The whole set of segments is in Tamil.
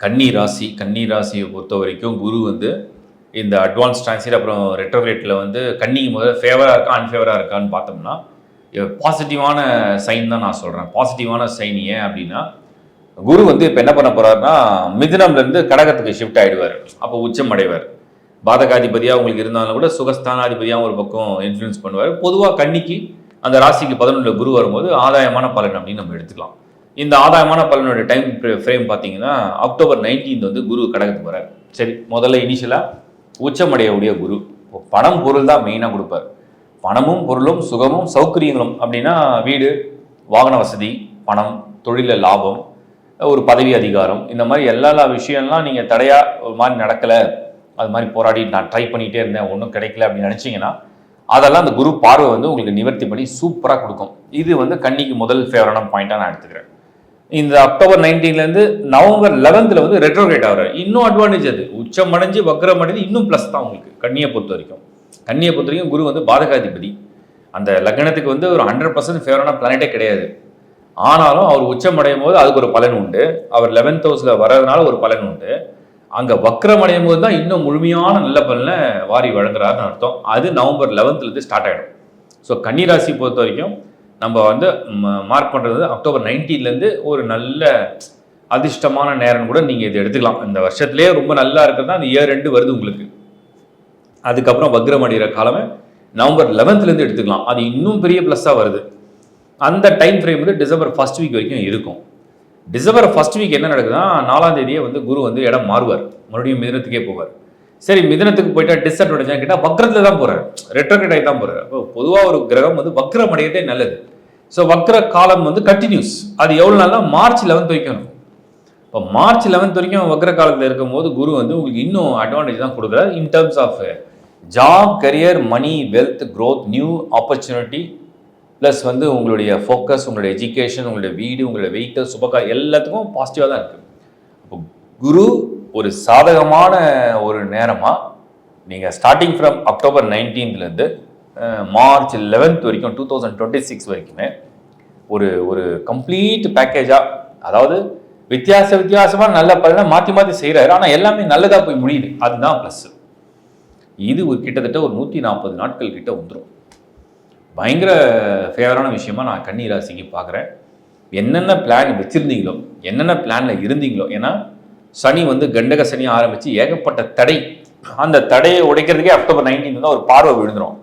கன்னி ராசி கன்னி ராசியை பொறுத்த வரைக்கும் குரு வந்து இந்த அட்வான்ஸ் டிரான்சிட் அப்புறம் ரெட்ரோரேட்டில் வந்து கன்னிக்கு முதல்ல ஃபேவராக இருக்கா அன்ஃபேவராக இருக்கான்னு பார்த்தோம்னா பாசிட்டிவான சைன் தான் நான் சொல்கிறேன் பாசிட்டிவான சைன் ஏன் அப்படின்னா குரு வந்து இப்போ என்ன பண்ண போகிறாருன்னா மிதினம்லேருந்து கடகத்துக்கு ஷிஃப்ட் ஆகிடுவார் அப்போ உச்சம் அடைவார் பாதகாதிபதியாக உங்களுக்கு இருந்தாலும் கூட சுகஸ்தானாதிபதியாக ஒரு பக்கம் இன்ஃப்ளூயன்ஸ் பண்ணுவார். பொதுவாக கன்னிக்கு அந்த ராசிக்கு பதினொன்றில் குரு வரும்போது ஆதாயமான பலன் அப்படின்னு நம்ம எடுத்துக்கலாம். இந்த ஆதாயமான பலனுடைய டைம் ஃப்ரேம் பார்த்தீங்கன்னா அக்டோபர் 19th வந்து குரு கடகத்துக்கு வரார் சரி முதல்ல இனிஷியலாக உச்சமடையக்கூடிய குரு. பணம் பொருள் தான் மெயினாக கொடுப்பார். பணமும் பொருளும் சுகமும் சௌகரியங்களும் அப்படின்னா வீடு வாகன வசதி பணம் தொழிலில் லாபம் ஒரு பதவி அதிகாரம் இந்த மாதிரி எல்லா எல்லா விஷயம்லாம் நீங்கள் தடையாக ஒரு மாதிரி நடக்கலை அது மாதிரி போராடி நான் ட்ரை பண்ணிகிட்டே இருந்தேன் ஒன்றும் கிடைக்கல அப்படின்னு நினச்சிங்கன்னா அதெல்லாம் அந்த குரு பார்வை வந்து உங்களுக்கு நிவர்த்தி பண்ணி சூப்பராக கொடுக்கும். இது வந்து கன்னிக்கு முதல் ஃபேவரான பாயிண்ட்டாக நான் எடுத்துக்கிறேன். இந்த அக்டோபர் 19 ல இருந்து நவம்பர் லெவன்த்தில் வந்து ரெட்ரோகேட் ஆகிறார். இன்னும் அட்வான்டேஜ் அது. உச்சம் அடைஞ்சு வக்ரம் அடைஞ்சு இன்னும் ப்ளஸ் தான் உங்களுக்கு. கன்னியை பொறுத்த வரைக்கும். கன்னியை பொறுத்த வரைக்கும் குரு வந்து பாதகாதிபதி. அந்த லக்னத்துக்கு வந்து ஒரு ஹண்ட்ரட் பர்சன்ட் ஃபேவரான பிளானட்டே கிடையாது. ஆனாலும் அவர் உச்சம் அடையும் போது அதுக்கு ஒரு பலன் உண்டு. அவர் லெவன்த் ஹவுஸில் வர்றதுனால ஒரு பலன் உண்டு. அங்கே வக்ரம் அடையும் போது தான் இன்னும் முழுமையான நல்ல பலனை வாரி வழங்குறாருன்னு அர்த்தம். அது நவம்பர் லெவன்த்துலேருந்து ஸ்டார்ட் ஆகிடும் ஸோ கன்னிராசி பொறுத்த வரைக்கும் நம்ம வந்து மார்க் பண்ணுறது அக்டோபர் நைன்டீன்லேருந்து ஒரு நல்ல அதிர்ஷ்டமான நேரம் கூட நீங்கள் இதை எடுத்துக்கலாம். இந்த வருஷத்துலேயே ரொம்ப நல்லா இருக்கிறது தான் அந்த இயர் ரெண்டு வருது உங்களுக்கு. அதுக்கப்புறம் வக்ரம் அடிகிற காலமே நவம்பர் லெவன்த்துலேருந்து எடுத்துக்கலாம். அது இன்னும் பெரிய ப்ளஸ்ஸாக வருது. அந்த டைம் ஃப்ரேம் வந்து டிசம்பர் ஃபர்ஸ்ட் வீக் வரைக்கும் இருக்கும். டிசம்பர் ஃபர்ஸ்ட் வீக் என்ன நடக்குதுன்னா நாலாம் தேதியே வந்து குரு வந்து இடம் மாறுவார். மறுபடியும் மிதனத்துக்கே போவார். சரி மிதனத்துக்கு போயிட்டா டிஸ்அட்வான்டேஜ் கேட்டால் வக்ரத்தில் தான் போகிறார் ரெட்ரோகேட் ஆகி தான் போகிறார் அப்போ பொதுவாக ஒரு கிரகம் வந்து வக்ரம் அடையிறதே நல்லது. ஸோ வக்ர காலம் வந்து கண்டினியூஸ் அது எவ்வளோ நாள்னா மார்ச் லெவன்த் வரைக்கும் இப்போ மார்ச் லெவன்த் வரைக்கும் வக்ர காலத்தில் இருக்கும்போது குரு வந்து உங்களுக்கு இன்னும் அட்வான்டேஜ் தான் கொடுக்குறாரு in terms of job career money wealth growth new opportunity plus வந்து உங்களுடைய ஃபோக்கஸ் உங்களுடைய எஜுகேஷன் உங்களுடைய வீடு உங்களுடைய வெஹிக்கல் சுபக்கா எல்லாத்துக்கும் பாசிட்டிவாக தான் இருக்குது குரு ஒரு சாதகமான ஒரு நேரமாக நீங்கள் ஸ்டார்டிங் ஃப்ரம் அக்டோபர் நைன்டீன்த்லேருந்து மார்ச் லெவன்த் வரைக்கும் டூ தௌசண்ட் டுவெண்ட்டி சிக்ஸ் வரைக்குமே ஒரு ஒரு கம்ப்ளீட் பேக்கேஜாக அதாவது வித்தியாச வித்தியாசமாக நல்ல பலனை மாற்றி மாற்றி செய்கிறாரு ஆனால் எல்லாமே நல்லதாக போய் முடியுது. அதுதான் ப்ளஸ் இது ஒரு கிட்டத்தட்ட ஒரு நூற்றி நாற்பது நாட்கள் கிட்ட வந்துடும் பயங்கர ஃபேவரான விஷயமா நான் கன்னி ராசிக்கு பார்க்குறேன். என்னென்ன பிளான் வச்சுருந்தீங்களோ என்னென்ன பிளானில் இருந்தீங்களோ ஏன்னா சனி வந்து கண்டக சனி ஆரம்பித்து ஏகப்பட்ட தடை. அந்த தடையை உடைக்கிறதுக்கே அக்டோபர் 19 தான் ஒரு பார்வை விழுந்துரும்.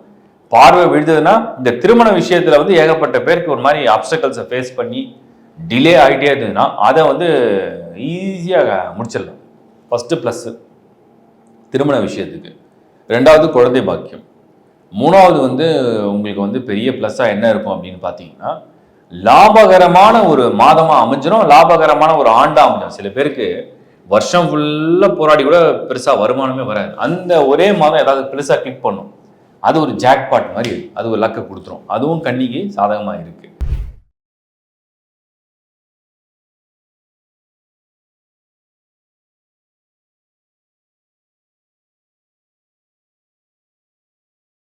பார்வை விழுந்ததுன்னா இந்த திருமண விஷயத்தில் வந்து ஏகப்பட்ட பேருக்கு ஒரு மாதிரி அப்சக்கல்ஸை ஃபேஸ் பண்ணி டிலே ஆகிட்டே இருந்ததுன்னா அதை வந்து ஈஸியாக முடிச்சிடலாம். ஃபஸ்ட்டு ப்ளஸ்ஸு திருமண விஷயத்துக்கு. ரெண்டாவது குழந்தை பாக்கியம். மூணாவது வந்து உங்களுக்கு வந்து பெரிய ப்ளஸ்ஸாக என்ன இருக்கும் அப்படின்னு பார்த்தீங்கன்னா லாபகரமான ஒரு மாதமாக அமைஞ்சிடும் லாபகரமான ஒரு ஆண்டாக அமைஞ்சிடும் சில பேருக்கு வருஷம் ஃபுல்லாக போராடி கூட பெருசாக வருமானமே வராது. அந்த ஒரே மாதம் ஏதாவது பெருசாக கிளிக் பண்ணும். அது ஒரு ஜாக்பாட் மாதிரி அது. ஒரு லக்கை கொடுத்துரும். அதுவும் கன்னிக்கு சாதகமாக இருக்குது